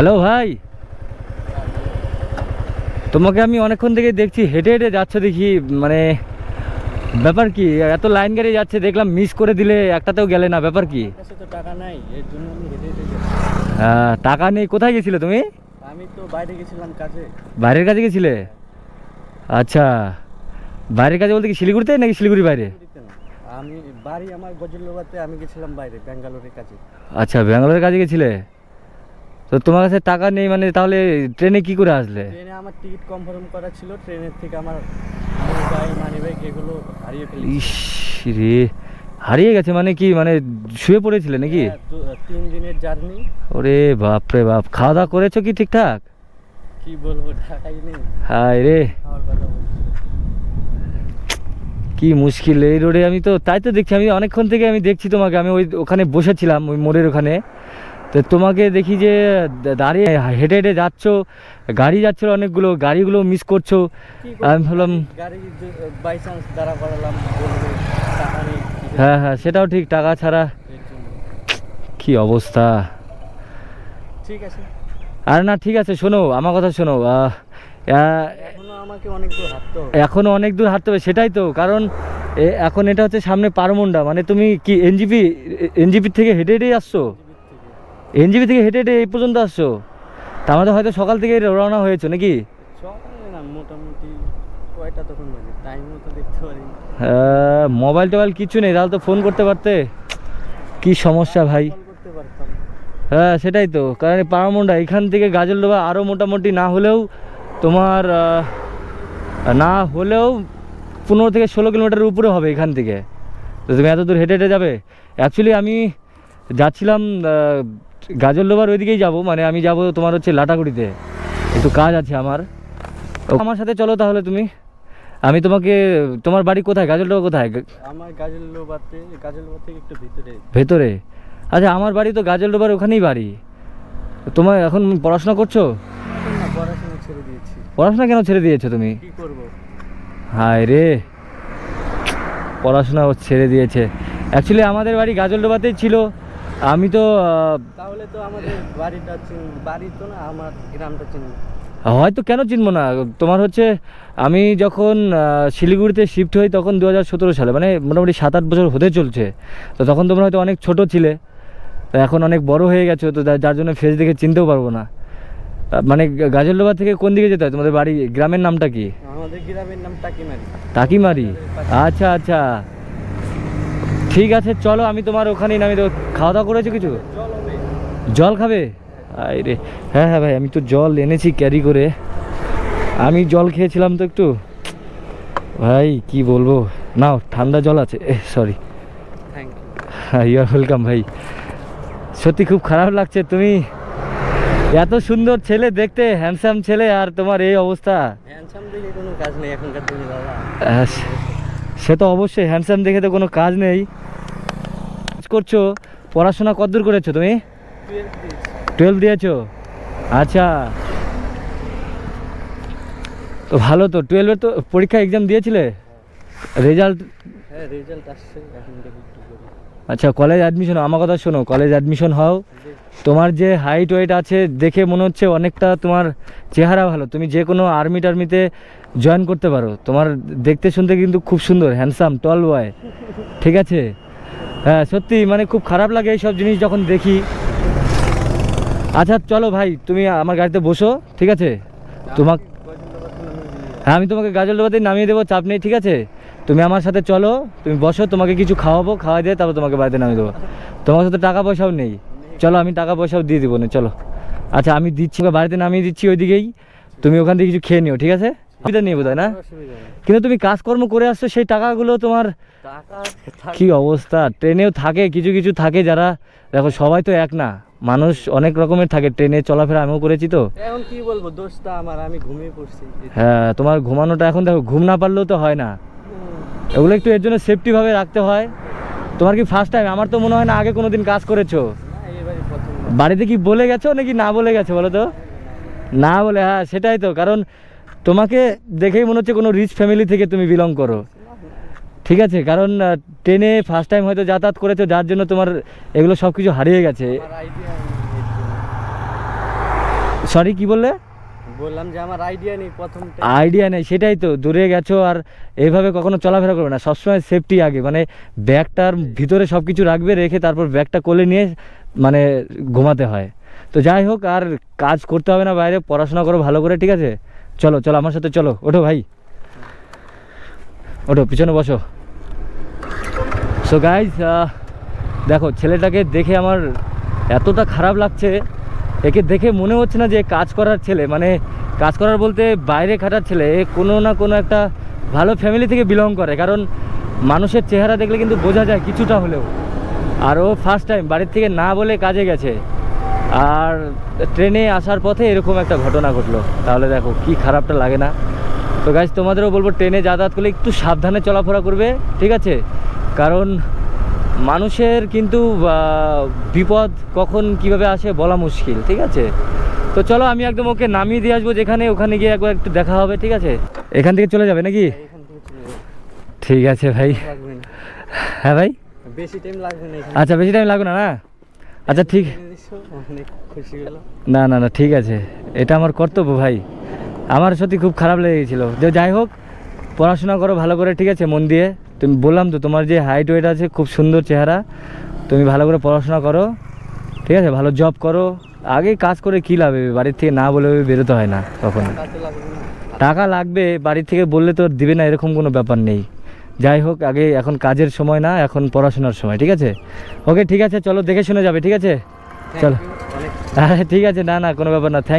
Hello ভাই। তোমাকে আমি অনেকক্ষণ থেকে দেখছি হেঁটে হেঁটে যাচ্ছ দেখি মানে ব্যাপার কি এত লাইন গাড়ি যাচ্ছে দেখলাম মিস করে দিলে একটাতেও গেলে না ব্যাপার কি? টাকা নাই এর জন্য আহ, টাকা নেই কোথায় গেছিলে তুমি? আমি তো বাইরে গেছিলাম কাজে। বাইরের কাছে গেছিলে? আচ্ছা বাইরের কাছে বলতে কি শিলিগুড়িতে নাকি শিলিগুড়ি বাইরে? আমি বাড়ি আমার গজলডোবাতে আমি গেছিলাম বাইরে ব্যাঙ্গালোরের কাজে। আচ্ছা ব্যাঙ্গালোরের কাছে গেছিলে? তো তোমার কাছে টাকা নেই মানে তাহলে ট্রেনে কি করে আসলে? ট্রেনে আমার টিকিট কনফার্ম করা ছিল ট্রেনের থেকে আমার মোবাইল মানি ব্যাগ এগুলো হারিয়ে ফেলেছি। ইস রে হারিয়ে গেছে মানে কি? মানে শুয়ে পড়েছিলে নাকি? হ্যাঁ, তিন দিনের জার্নি ওরে বাপ রে বাপ খাওয়া দাওয়া করেছ কি ঠিকঠাক? কি বলব টাকাই নেই। হায় রে। কি মুশকিল এই রোডে আমি তো তাই তো দেখছি আমি অনেকক্ষণ থেকে আমি দেখছি তোমাকে আমি ওই ওখানে বসেছিলাম ওই মোড়ের ওখানে। তো তোমাকে দেখি যে দাঁড়িয়ে হেঁটে হেঁটে যাচ্ছ গাড়ি যাচ্ছিল অনেকগুলো গাড়িগুলো মিস করছ। আমি ভাবলাম হ্যাঁ হ্যাঁ সেটাও ঠিক টাকা ছাড়া। কি অবস্থা? ঠিক আছে। আর না ঠিক আছে শোনো আমার কথা শোনো আহ, আহ, এখনও আমাকে অনেক দূর হাঁটতে হবে। অনেক দূর হাঁটতে হবে সেটাই তো কারণ এখন এটা হচ্ছে সামনে পারমুন্ডা মানে তুমি কি এনজিপি এনজিপি থেকে হেঁটে হেঁটেই আসছো? জীবিত থেকে হেঁটে হেঁটে এই পর্যন্ত আসছো? তার মধ্যে হয়তো সকাল থেকে রওনা হয়েছো নাকি? মোটামুটি কয়টা তখন বাজে? টাইম মতো দেখতে পারি মোবাইল টোবাইল কিছু নেই তাহলে তো ফোন করতে পারতে। কি সমস্যা ভাই? হ্যাঁ সেটাই তো। কারণ এই পারমুন্ডা এখান থেকে গাজলডোবা আরও মোটামুটি না হলেও তোমার না হলেও পনেরো থেকে ষোলো কিলোমিটার উপরে হবে এখান থেকে। তো তুমি এত দূর হেঁটে হেঁটে যাবে? অ্যাকচুয়ালি আমি যাচ্ছিলাম আহ, গাজলডোবার ওইদিকেই যাব মানে আমি যাব তোমার হচ্ছে লাটাগুড়িতে। একটু কাজ আছে আমার। আমার সাথে চলো তাহলে তুমি। আমি তোমাকে তোমার বাড়ি কোথায়? গাজলডোবা কোথায়? আমার গাজলডোবাতে গাজলডোবা থেকে একটু ভিতরে। ভেতরে? আচ্ছা আমার বাড়ি তো গাজলডোবার ওখানেই বাড়ি। তোমার এখন পড়াশোনা করছ? পড়াশোনা ছেড়ে দিয়েছি। পড়াশোনা কেন ছেড়ে দিয়েছ তুমি? কি করব? হায় রে! পড়াশোনা ও ছেড়ে দিয়েছে। অ্যাকচুয়ালি আমাদের বাড়ি গাজলডোবাতেই ছিল। আমি তো তাহলে তো আমাদের বাড়িটা চিন বাড়ি তো না আমার গ্রামটা চিন হয়তো কেন চিনবো না? তোমার হচ্ছে আমি যখন শিলিগুড়িতে শিফট হই তখন দু হাজার সতেরো সালে মানে মোটামুটি সাত আট বছর হতে চলছে। তো তখন তোমরা হয়তো অনেক ছোট ছিলে তো এখন অনেক বড় হয়ে গেছো তো যার জন্য ফেস দেখে চিনতেও পারব না। মানে গাজলডোবা থেকে কোন দিকে যেতে হয়? তোমাদের বাড়ি গ্রামের নামটা কি? আমাদের গ্রামের নাম টাকিমারি। টাকিমারি? আচ্ছা আচ্ছা। ঠিক আছে চলো আমি তোমার ওখানেই নামি তো খাওয়া দাওয়া করেছ কিছু? জল খাবে? আরে হ্যাঁ হ্যাঁ ভাই আমি তো জল এনেছি ক্যারি করে। আমি জল খেয়েছিলাম তো একটু। ভাই কি বলব? নাও ঠান্ডা জল আছে। এ সরি হ্যাঁ ইউ আর ওয়েলকাম ভাই। সত্যি খুব খারাপ লাগছে তুমি এত সুন্দর ছেলে দেখতে হ্যান্ডসাম ছেলে আর তোমার এই অবস্থা। হ্যান্ডসাম দেখে কোনো কাজ নেই এখনকার দিনে দাদা আহ, সে তো অবশ্যই হ্যান্ডসাম দেখে তো কোনো কাজ নেই। করছ, পড়াশোনা কতদূর করেছ তুমি? টুয়েলভ দিয়েছ। আচ্ছা। তো ভালো তো টুয়েলভের তো পরীক্ষা এক্সাম দিয়েছিলে? রেজাল্ট হ্যাঁ রেজাল্ট আসছে, এখন দেখি আচ্ছা কলেজ অ্যাডমিশন আমার কথা শোনো কলেজ অ্যাডমিশন হও। তোমার যে হাইট ওয়েট আছে, দেখে মনে হচ্ছে অনেকটা তোমার চেহারা ভালো। তুমি যে কোনো আর্মি টার্মিতে জয়েন করতে পারো। তোমার দেখতে শুনতে কিন্তু খুব সুন্দর হ্যান্ডসাম টল বয় ঠিক আছে? হ্যাঁ সত্যি মানে খুব খারাপ লাগে এইসব জিনিস যখন দেখি। আচ্ছা চলো ভাই, তুমি আমার গাড়িতে বসো, ঠিক আছে? তোমাক হ্যাঁ আমি তোমাকে গাজল গাজলডোবাতেই নামিয়ে দেবো, চাপ নেই, ঠিক আছে? তুমি আমার সাথে চলো তুমি বসো তোমাকে কিছু খাওয়াবো খাওয়াই দিয়ে তারপর তোমাকে বাড়িতে নামিয়ে দেবো। তোমার সাথে টাকা পয়সাও নেই। চলো আমি টাকা পয়সাও দিয়ে দেবো না চলো। আচ্ছা আমি দিচ্ছি বাড়িতে নামিয়ে দিচ্ছি ওইদিকেই। তুমি ওখান থেকে কিছু খেয়ে নিও ঠিক আছে? অসুবিধা নেই বোধ না? কিন্তু তুমি কাজকর্ম করে আসছো সেই টাকাগুলো তোমার কি অবস্থা? ট্রেনেও থাকে কিছু কিছু থাকে যারা দেখো সবাই তো এক না। মানুষ অনেক রকমের থাকে ট্রেনে চলাফেরা আমিও করেছি তো। এখন কি বলব দোষটা আমার আমি ঘুমিয়ে পড়ছি। হ্যাঁ তোমার ঘুমানোটা এখন দেখো ঘুম না পারলেও তো হয় না। এগুলো একটু এর জন্য সেফটিভাবে রাখতে হয়। তোমার কি ফার্স্ট টাইম আমার তো মনে হয় না আগে কোনো দিন কাজ করেছ। বাড়িতে কি বলে গেছো নাকি না বলে গেছো বলো তো? না বলে হ্যাঁ সেটাই তো। কারণ তোমাকে দেখেই মনে হচ্ছে কোনো রিচ ফ্যামিলি থেকে তুমি বিলং করো। ঠিক আছে কারণ ট্রেনে ফার্স্ট টাইম হয়তো যাতায়াত করেছ যার জন্য তোমার এগুলো সব কিছু হারিয়ে গেছে। সরি কি বললে? বললাম যে আমার আইডিয়া নেই প্রথম আইডিয়া নেই সেটাই তো দূরে গেছো আর এইভাবে কখনো চলাফেরা করবে না সবসময় সেফটি আগে মানে ব্যাগটার ভিতরে সব কিছু রাখবে রেখে তারপর ব্যাগটা কোলে নিয়ে মানে ঘুমাতে হয়। তো যাই হোক আর কাজ করতে হবে না বাইরে পড়াশোনা করো ভালো করে ঠিক আছে? চলো চলো আমার সাথে চলো ওঠো ভাই। ওঠো পিছনে বসো। সো গাইজ দেখো ছেলেটাকে দেখে আমার এতটা খারাপ লাগছে একে দেখে মনে হচ্ছে না যে কাজ করার ছেলে মানে কাজ করার বলতে বাইরে খাটার ছেলে কোনো না কোনো একটা ভালো ফ্যামিলি থেকে বিলং করে, কারণ মানুষের চেহারা দেখলে কিন্তু বোঝা যায় কিছুটা হলেও। আর ও ফার্স্ট টাইম বাড়ির থেকে না বলে কাজে গেছে। আর ট্রেনে আসার পথে এরকম একটা ঘটনা ঘটলো। তাহলে দেখো কি খারাপটা লাগে না। তো গাছ তোমাদেরও বলব, ট্রেনে যাতায়াত করলে একটু সাবধানে চলাফেরা করবে, ঠিক আছে? কারণ মানুষের কিন্তু বিপদ কখন কীভাবে আসে বলা মুশকিল ঠিক আছে? তো চলো আমি একদম ওকে নামিয়ে দিয়ে আসব যেখানে ওখানে গিয়ে একবার একটু দেখা হবে ঠিক আছে? এখান থেকে চলে যাবে নাকি। ঠিক আছে ভাই। হ্যাঁ ভাই? বেশি টাইম লাগবে না আচ্ছা বেশি টাইম লাগবে না না? আচ্ছা ঠিক। না না না ঠিক আছে। এটা আমার কর্তব্য ভাই। আমার সত্যি খুব খারাপ লেগে গেছিল যে যাই হোক পড়াশোনা করো ভালো করে ঠিক আছে মন দিয়ে। তুমি বললাম তো তোমার যে হাইট ওয়েট আছে খুব সুন্দর চেহারা। তুমি ভালো করে পড়াশোনা করো ঠিক আছে? ভালো জব করো। আগে কাজ করে কী লাগবে বাড়ির থেকে না বলে বেরোতে হয় না তখন টাকা লাগবে বাড়ির থেকে বললে তো দিবে না এরকম কোনো ব্যাপার নেই। যাই হোক আগে এখন কাজের সময় না এখন পড়াশোনার সময় ঠিক আছে? ওকে ঠিক আছে চলো দেখে শুনে যাবে ঠিক আছে? চলো। আরে ঠিক আছে না না কোনো ব্যাপার না। থ্যাংক